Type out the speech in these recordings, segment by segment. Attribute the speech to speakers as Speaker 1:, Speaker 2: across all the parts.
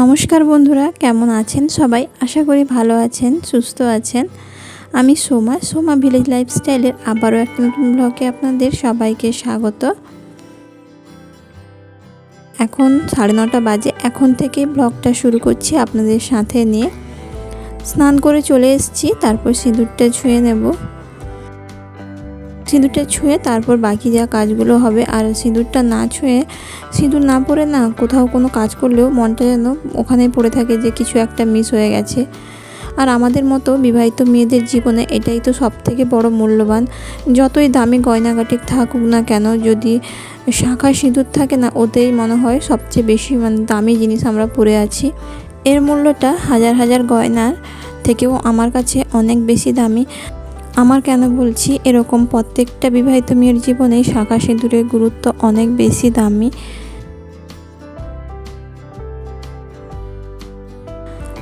Speaker 1: নমস্কার বন্ধুরা, কেমন আছেন সবাই? আশা করি ভালো আছেন, সুস্থ আছেন। আমি সোমা সোমা ভিলেজ লাইফস্টাইলের আবারও একটা নতুন ব্লগে আপনাদের সবাইকে স্বাগত। এখন সাড়ে নটা বাজে, এখন থেকে ব্লগটা শুরু করছি আপনাদের সাথে নিয়ে। স্নান করে চলে এসেছি, তারপর সিঁদুরটা ছুঁয়ে নেব। সিঁদুরটা ছুঁয়ে তারপর বাকি যা কাজগুলো হবে আর সিঁদুরটা না ছুঁয়ে সিঁদুর না পরে না কোথাও কোনো কাজ করলেও মনটা যেন ওখানেই পড়ে থাকে যে কিছু একটা মিস হয়ে গেছে। আর আমাদের মতো বিবাহিত মেয়েদের জীবনে এটাই তো সব থেকে বড় মূল্যবান। যতই দামি গয়নাগাটি থাকুক না কেন, যদি শাখা সিঁদুর থাকে না, ওতেই মনে হয় সবচেয়ে বেশি মানে দামি জিনিস আমরা পরে আছি। এর মূল্যটা হাজার হাজার গয়নার থেকেও আমার কাছে অনেক বেশি দামি। আমার কেন বলছি? এরকম প্রত্যেকটা বিবাহিত মেয়ের জীবনে শাখা সিঁদুরের গুরুত্ব অনেক বেশি দামি।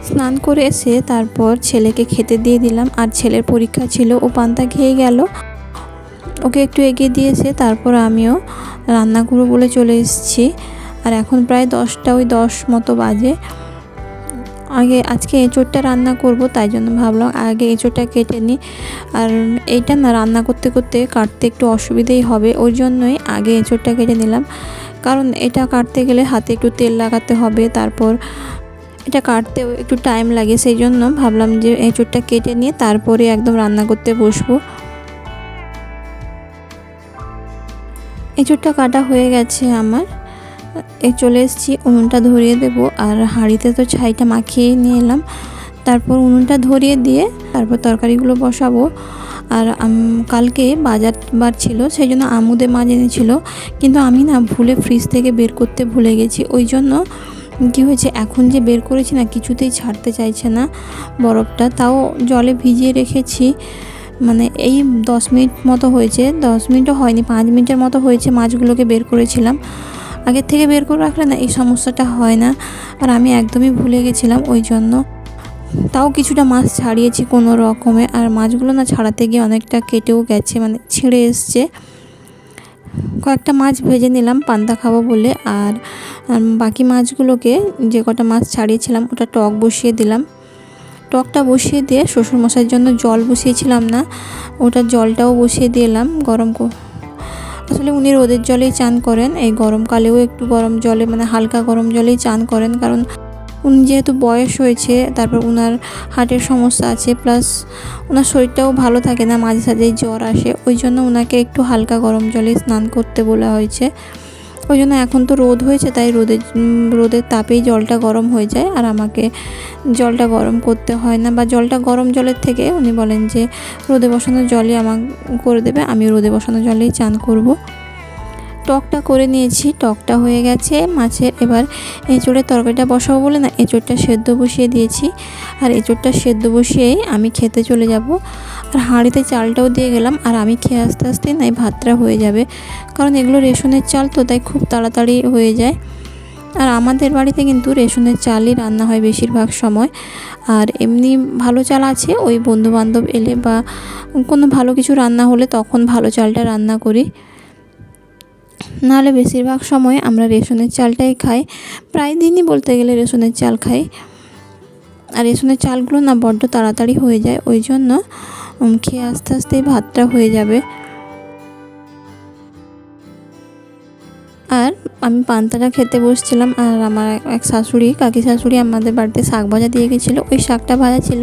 Speaker 1: স্নান করে এসে তারপর ছেলেকে খেতে দিয়ে দিলাম। আর ছেলের পরীক্ষা ছিল, ও পান্তা খেয়ে গেল। ওকে একটু এগিয়ে দিয়েছে তারপর আমিও রান্না করব বলে চলে এসেছি। আর এখন প্রায় দশটা, ওই দশ মতো বাজে। আগে আজকে এঁচোড়টা রান্না করব, তাই জন্য ভাবলাম আগে এঁচোড়টা কেটে নিই। আর এইটা না রান্না করতে করতে কাটতে একটু অসুবিধেই হবে, ওই জন্যই আগে এঁচোড়টা কেটে নিলাম। কারণ এটা কাটতে গেলে হাতে একটু তেল লাগাতে হবে, তারপর এটা কাটতেও একটু টাইম লাগে, সেই জন্য ভাবলাম যে এঁচোড়টা কেটে নিয়ে তারপরে একদম রান্না করতে বসবো। এঁচোড়টা কাটা হয়ে গেছে আমার। চলে এসেছি, উনুনটা ধরিয়ে দেব। আর হাঁড়িতে তো ছাইটা মাখিয়ে নিয়ে এলাম। তারপর উনুনটা ধরিয়ে দিয়ে তারপর তরকারিগুলো বসাবো। আর কালকে বাজার বার ছিল, সেই জন্য আমুদে মাছ এনেছিল। কিন্তু আমি না ভুলে ফ্রিজ থেকে বের করতে ভুলে গেছি। ওই জন্য কী হয়েছে, এখন যে বের করেছি না, কিছুতেই ছাড়তে চাইছে না বরফটা। তাও জলে ভিজিয়ে রেখেছি। মানে এই দশ মিনিট মতো হয়েছে, দশ মিনিটও হয়নি, পাঁচ মিনিটের মতো হয়েছে মাছগুলোকে বের করেছিলাম। আগের থেকে বের করে রাখলে না, এই সমস্যাটা হয় না। আর আমি একদমই ভুলে গেছিলাম ওই জন্য। তাও কিছুটা মাছ ছাড়িয়েছি কোনো রকমে। আর মাছগুলো না ছাড়াতে গিয়ে অনেকটা কেটেও গেছে মানে ছিঁড়ে এসছে। কয়েকটা মাছ ভেজে নিলাম, পান্তা খাব বলে। আর বাকি মাছগুলোকে যে কটা মাছ ছাড়িয়েছিলাম, ওটা টক বসিয়ে দিলাম। টকটা বসিয়ে দিয়ে শ্বশুরমশাইয়ের জন্য জল বসিয়েছিলাম না, ওটা জলটাও বসিয়ে দিলাম গরম আসলে উনি রোদের জলেই চান করেন, এই গরমকালেও একটু গরম জলে মানে হালকা গরম জলেই চান করেন, কারণ উনি যেহেতু বয়স হয়েছে, তারপর উনার হার্টের সমস্যা আছে, প্লাস ওনার শরীরটাও ভালো থাকে না, মাঝে সাঝে জ্বর আসে, ওই জন্য ওনাকে একটু হালকা গরম জলে স্নান করতে বলা হয়েছে। ওই জন্য এখন তো রোদ হয়েছে, তাই রোদে রোদের তাপেই জলটা গরম হয়ে যায়। আর আমাকে জলটা গরম করতে হয় না বা জলটা গরম জলের থেকে উনি বলেন যে, রোদে বসানো জলই আমার করে দেবে আমি রোদে বসানো জলেই চান করব। টকটা করে নিয়েছি, টকটা হয়ে গেছে। মাছের এবার এঁচোড়ের তরকারিটা বসাবো বলে না, এঁচোড়টা সেদ্ধ বসিয়ে দিয়েছি। আর এঁচোড়টা সেদ্ধ বসিয়েই আমি খেতে চলে যাব। আর হাঁড়িতে চালটাও দিয়ে গেলাম, আর আমি খেয়ে আস্তে আস্তে নাই ভাতটা হয়ে যাবে। কারণ এগুলো রেশনের চাল তো, তাই খুব তাড়াতাড়ি হয়ে যায়। আর আমাদের বাড়িতে কিন্তু রেশনের চালই রান্না হয় বেশিরভাগ সময়। আর এমনি ভালো চাল আছে, ওই বন্ধুবান্ধব এলে বা কোনো ভালো কিছু রান্না হলে তখন ভালো চালটা রান্না করি। নাহলে বেশিরভাগ সময় আমরা রেশনের চালটাই খাই। প্রায় দিনই বলতে গেলে রেশনের চাল খাই। আর রেশনের চালগুলো না বড্ড তাড়াতাড়ি হয়ে যায়, ওই জন্য খেয়ে আস্তে আস্তেই ভাতটা হয়ে যাবে। আর আমি পান্তাটা খেতে বসছিলাম, আর আমার এক শাশুড়ি, কাকি শাশুড়ি আমাদের বাড়িতে শাক ভাজা দিয়ে গেছিল। ওই শাকটা ভাজা ছিল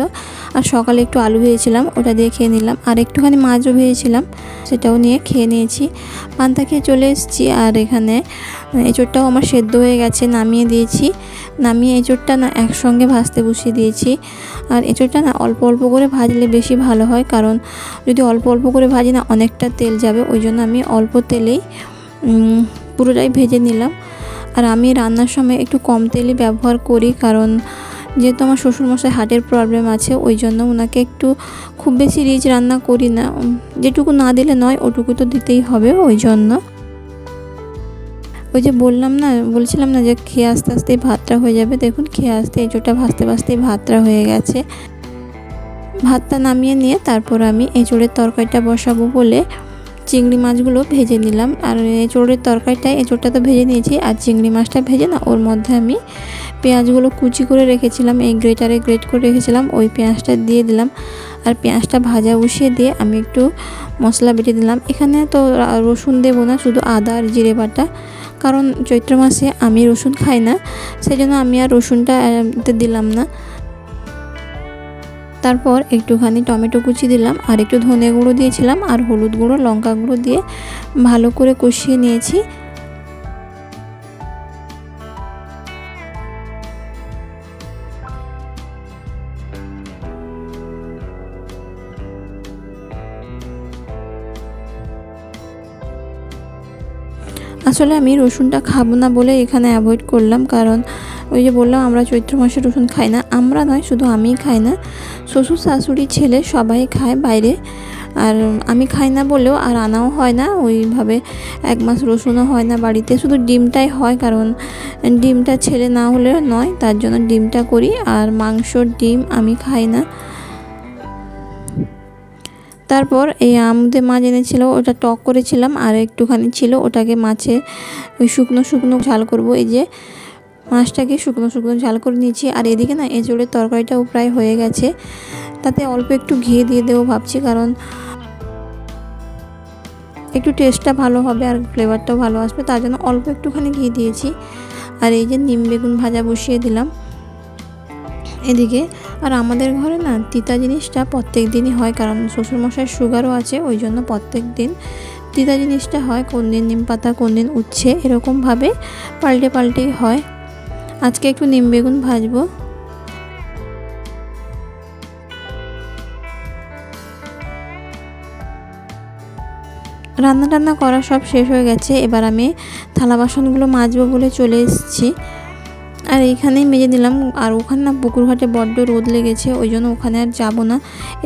Speaker 1: আর সকালে একটু আলু ভেজেছিলাম, ওটা দিয়ে খেয়ে নিলাম। আর একটুখানি মাছও ভেজেছিলাম, সেটাও নিয়ে খেয়ে নিয়েছি। পান্তা খেয়ে চলে এসেছি, আর এখানে এঁচোড়টাও আমার সেদ্ধ হয়ে গেছে, নামিয়ে দিয়েছি। নামিয়ে এঁচোড়টা না একসঙ্গে ভাজতে বসিয়ে দিয়েছি। আর এঁচোড়টা না অল্প অল্প করে ভাজলে বেশি ভালো হয়, কারণ যদি অল্প অল্প করে ভাজি না অনেকটা তেল যাবে, ওই জন্য আমি অল্প তেলেই পুরোটাই ভেজে নিলাম। আর আমি রান্নার সময় একটু কম তেলই ব্যবহার করি, কারণ যেহেতু আমার শ্বশুরমশাই হার্টের প্রবলেম আছে ওই জন্য ওনাকে একটু খুব বেশি রিচ রান্না করি না। যেটুকু না দিলে নয়, ওটুকু তো দিতেই হবে ওই জন্য ওই যে বললাম না, বলছিলাম না যে খেয়ে আস্তে আস্তে ভাতটা হয়ে যাবে। দেখুন, খেয়ে আসতে এঁচোটা ভাজতে ভাজতে ভাতটা হয়ে গেছে। ভাতটা নামিয়ে নিয়ে তারপর আমি এঁচোড়ের তরকারিটা বসাবো বলে চিংড়ি মাছগুলো ভেজে নিলাম। আর এঁচোড়ের তরকারিটা এঁচোড়টা তো ভেজে নিয়েছি। আর চিংড়ি মাছটা ভেজে না, ওর মধ্যে আমি পেঁয়াজগুলো কুচি করে রেখেছিলাম, এই গ্রেটারে গ্রেট করে রেখেছিলাম, ওই পেঁয়াজটা দিয়ে দিলাম। আর পেঁয়াজটা ভাজা বসিয়ে দিয়ে আমি একটু মশলা বেটে দিলাম। এখানে তো রসুন দেবো না, শুধু আদা আর জিরে বাটা। কারণ চৈত্র মাসে আমি রসুন খাই না সেই জন্য আমি আর রসুনটা দিলাম না। তারপর একটুখানি টমেটো কুচি দিলাম, আর একটু ধনে গুঁড়ো দিয়েছিলাম, আর হলুদ গুঁড়ো, লঙ্কা গুঁড়ো দিয়ে ভালো করে কষিয়ে নিয়েছি। আসলে আমি রসুনটা খাব না বলে এখানে অ্যাভয়েড করলাম, কারণ ওই যে বললাম আমরা চৈত্র মাসে রসুন খাই না, আমরা নয়, শুধু আমিই খাই না, শ্বশুর, শাশুড়ি, ছেলে সবাই খায় বাইরে, আর আমি খাই না বলেও আর আনাও হয় না, ওইভাবে এক মাস রসুনও হয় না বাড়িতে, শুধু ডিমটাই হয়, কারণ ডিমটা ছেলে না হলে নয়, তার জন্য ডিমটা করি, আর মাংস ডিম আমি খাই না। তারপর এই আমদে মাছ এনেছিল, ওটা টক করেছিলাম আর একটুখানি ছিল, ওটাকে মাছে ওই শুকনো শুকনো ঝাল করব। এই যে মাছটাকে শুকনো শুকনো ঝাল করে নিয়েছি। আর এদিকে না এ এঁচড়ের তরকারিটাও প্রায় হয়ে গেছে। তাতে অল্প একটু ঘি দিয়ে দেবো ভাবছি, কারণ একটু টেস্টটা ভালো হবে আর ফ্লেভারটাও ভালো আসবে। তার জন্য অল্প একটুখানি ঘি দিয়েছি। আর এই যে নিম বেগুন ভাজা বসিয়ে দিলাম। এদিকে। আর আমাদের ঘরে না তিতা জিনিসটা প্রত্যেক দিনই হয়, কারণ শ্বশুরমশাইয়ের সুগারও আছে ওই জন্য প্রত্যেক দিন তিতা জিনিসটা হয়, কোন দিন নিম পাতা, কোন দিন উচ্ছে, এরকমভাবে পাল্টে পাল্টেই হয়। আজকে একটু নিম বেগুন ভাজবো। রান্না টান্না করা সব শেষ হয়ে গেছে, এবার আমি থালা বাসনগুলো মাজবো বলে চলে এসেছি। আর এইখানেই মেজে দিলাম। আর ওখানে না পুকুরঘাটে বড্ড রোদ লেগেছে, ওই জন্য ওখানে আর যাব না।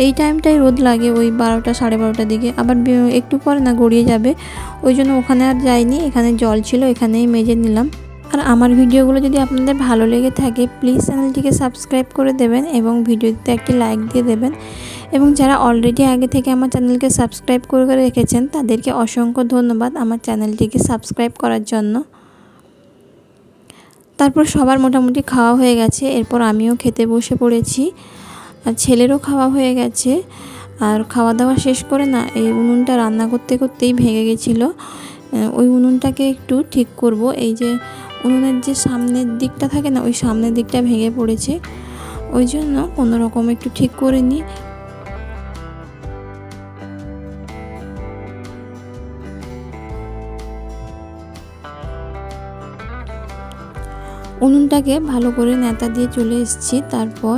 Speaker 1: এই টাইমটাই রোদ লাগে ওই বারোটা, সাড়ে বারোটার দিকে। আবার একটু পরে না গড়িয়ে যাবে। ওই জন্য ওখানে আর যাইনি, এখানে জল ছিল, এখানেই মেজে নিলাম। আর আমার ভিডিওগুলো যদি আপনাদের ভালো লেগে থাকে প্লিজ চ্যানেলটিকে সাবস্ক্রাইব করে দেবেন এবং ভিডিওতে একটি লাইক দিয়ে দেবেন। এবং যারা অলরেডি আগে থেকে আমার চ্যানেলকে সাবস্ক্রাইব করে রেখেছেন, তাদেরকে অসংখ্য ধন্যবাদ আমার চ্যানেলটিকে সাবস্ক্রাইব করার জন্য। তারপর সবার মোটামুটি খাওয়া হয়ে গেছে। এরপর আমিও খেতে বসে পড়েছি। আর ছেলেরও খাওয়া হয়ে গেছে। আর খাওয়া দাওয়া শেষ করে না, এই উনুনটা রান্না করতে করতেই ভেঙে গেছিল। ওই উনুনটাকে একটু ঠিক করব। এই যে উনুনের যে সামনের দিকটা থাকে না, ওই সামনের দিকটা ভেঙে পড়েছে। ওই জন্য কোনো রকম একটু ঠিক করে নিই। উনুনটাকে ভালো করে নেতা দিয়ে চলে এসেছি, তারপর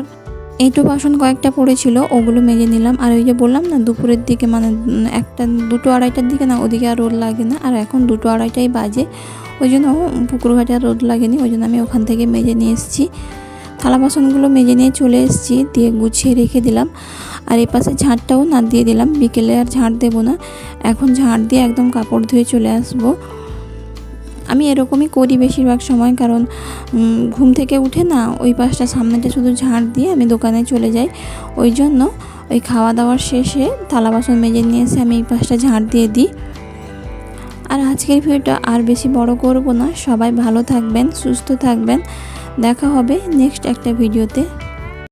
Speaker 1: এইটো বাসন কয়েকটা পড়েছিল, ওগুলো মেজে নিলাম। আর ওই যে বললাম না, দুপুরের দিকে মানে একটা দুটো আড়াইটার দিকে না, ওদিকে আর রোদ লাগে না। আর এখন দুটো আড়াইটাই বাজে, ওই জন্য পুকুর ঘাটে আর রোদ লাগেনি, ওই জন্য আমি ওখান থেকে মেজে নিয়ে এসেছি। থালা বাসনগুলো মেজে নিয়ে চলে এসেছি, দিয়ে গুছিয়ে রেখে দিলাম। আর এই পাশে ঝাঁটটাও না দিয়ে দিলাম, বিকেলে আর ঝাঁট দেবো না। এখন ঝাঁট দিয়ে একদম কাপড় ধুয়ে চলে আসব। আমি এরকমই করি বেশিরভাগ সময়, কারণ ঘুম থেকে উঠে না ওই পাশটা সামনেটা শুধু ঝাড় দিয়ে আমি দোকানে চলে যাই। ওই জন্য ওই খাওয়া দাওয়ার শেষে থালা বাসন মেজে নিয়ে এসে আমি এই পাশটা ঝাড় দিয়ে দিই। আর আজকের ভিডিওটা আর বেশি বড় করব না। সবাই ভালো থাকবেন, সুস্থ থাকবেন। দেখা হবে নেক্সট একটা ভিডিওতে।